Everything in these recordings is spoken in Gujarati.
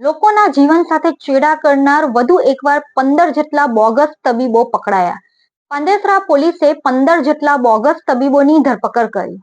લોકોના જીવન સાથે ચેડા કરનાર વધુ એકવાર પંદર જેટલા બોગસ તબીબો પકડાયા. પાંદેસરા પોલીસે પંદર જેટલા બોગસ તબીબોની ધરપકડ કરી.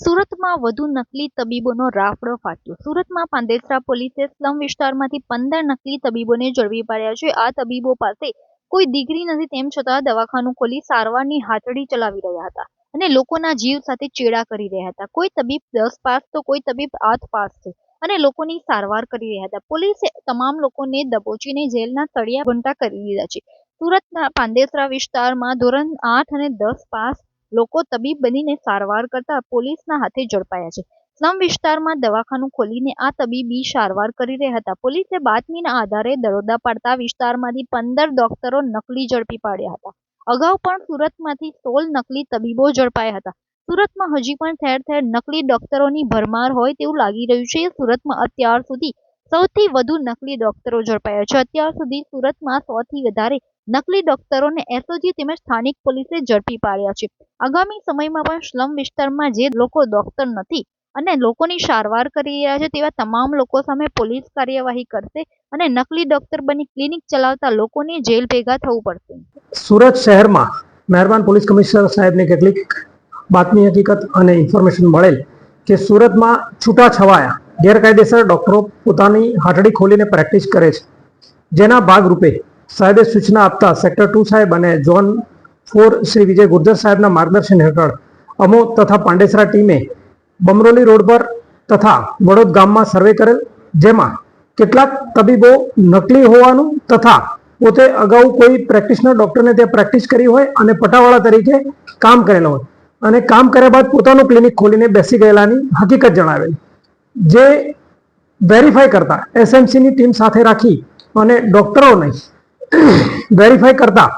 સુરતમાં વધુ નકલી તબીબોનો રાફડો ફાટ્યો. સુરતમાં પાંદેસરા પોલીસે સ્લમ વિસ્તારમાંથી પંદર નકલી તબીબોને ઝડપી પાડ્યા છે. આ તબીબો પાસે કોઈ ડિગ્રી નથી તેમ છતાં દવાખાનું ખોલી સારવારની હાથડી ચલાવી રહ્યા હતા અને લોકોના જીવ સાથે ચેડા કરી રહ્યા હતા. કોઈ તબીબ દસ પાસ તો કોઈ તબીબ આઠ પાસ છે. અને લોકોની સારવાર કરી રહ્યા હતા. પોલીસે તમામ લોકોને દબોચીને જેલના તળિયા ઘંટા કરી દીધા છે. સુરતના પાંદેસરા વિસ્તારમાં ધોરણ આઠ અને દસ પાસ લોકો તબીબ બનીને સારવાર કરતા પોલીસના હાથે ઝડપાયા છે. સ્લમ વિસ્તારમાં દવાખાનું ખોલીને આ તબીબી સારવાર કરી રહ્યા હતા. પોલીસે બાતમીના આધારે દરોડા પાડતા વિસ્તારમાંથી પંદર ડોક્ટરો નકલી ઝડપી પાડ્યા હતા. અગાઉ પણ સુરતમાંથી સોળ નકલી તબીબો ઝડપાયા હતા. સુરતમાં હજી પણ ઠેર ઠેર નકલી ડોક્ટરોની ભરમાર હોય તેવું લાગી રહ્યું છે. સુરતમાં અત્યાર સુધી સૌથી વધુ નકલી ડોક્ટરો ઝડપાયા છે. અત્યાર સુધી સુરતમાં સૌથી વધારે નકલી ડોક્ટરોને એસઓજી તેમજ સ્થાનિક પોલીસે ઝડપી પાડ્યા છે. આગામી સમયમાં પણ સ્લમ વિસ્તારમાં જે લોકો ડોક્ટર નથી અને લોકોની સારવાર કરી રહ્યા છે તેવા તમામ લોકો સામે પોલીસ કાર્યવાહી કરશે અને નકલી ડોક્ટર બની ક્લિનિક ચલાવતા લોકોને જેલ ભેગા થવું પડશે. સુરત શહેરમાં મહેરબાન પોલીસ કમિશનર સાહેબને કેટલીક બાતમી હકીકત અને ઇન્ફોર્મેશન મળેલ કે સુરતમાં છૂટાછવાયા ગેરકાયદેસર ડોક્ટરો પોતાની હાટડી ખોલીને પ્રેક્ટિસ કરે છે. જેના ભાગરૂપે સાહેબે સૂચના આપતા સેક્ટર ટુ સાહેબ અને ઝોન ફોર શ્રી વિજય ગુર્જર સાહેબના માર્ગદર્શન હેઠળ અમો તથા પાંડેસરા ટીમે બમરોલી રોડ પર તથા વડોદ ગામમાં સર્વે કરેલ, જેમાં કેટલાક તબીબો નકલી હોવાનું તથા પોતે અગાઉ કોઈ પ્રેક્ટિશનર ડોક્ટરને ત્યાં પ્રેક્ટિસ કરી હોય અને પટાવાળા તરીકે કામ કરેલો હોય. અને કામ કર્યા બાદ પોતાનું ક્લિનિક ખોલીને બેસી ગયેલાની હકીકત જણાવેલી. જે વેરીફાઈ કરતા એસએમસીની ટીમ સાથે રાખી અને ડોક્ટરોને વેરીફાઈ કરતા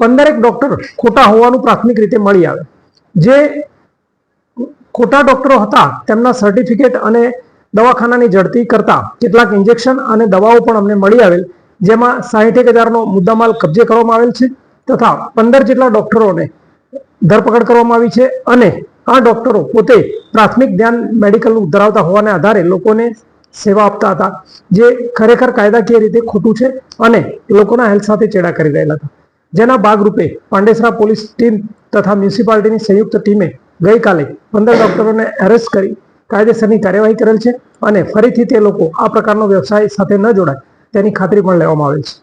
પંદરેક ડોક્ટર ખોટા હોવાનું પ્રાથમિક રીતે મળી આવે. જે ખોટા ડોક્ટરો હતા, તેમના સર્ટિફિકેટ અને દવાખાનાની ઝડપી કરતા કેટલાક ઇન્જેક્શન અને દવાઓ પણ અમને મળી આવેલ, જેમાં સાહીઠેક હજારનો મુદ્દામાલ કબજે કરવામાં આવેલ છે, તથા પંદર જેટલા ડોક્ટરોને ધરપકડ કરવામાં આવી છે અને આ ડોક્ટરો પોતે પ્રાથમિક ધ્યાન મેડિકલ ધરાવતા હોવાને આધારે લોકોને સેવા આપતા હતા, જે ખરેખર કાયદાકીય રીતે ખોટું છે અને લોકોના હેલ્થ સાથે ચેડા કરી રહેલા હતા. જેના ભાગરૂપે પાંડેસરા પોલીસ ટીમ તથા મ્યુનિસિપાલિટીની સંયુક્ત ટીમે ગઈકાલે પંદર ડોક્ટરોને એરેસ્ટ કરી કાયદેસરની કાર્યવાહી કરેલ છે અને ફરીથી તે લોકો આ પ્રકારનો વ્યવસાય સાથે ન જોડાય તેની ખાતરી પણ લેવામાં આવેલ છે.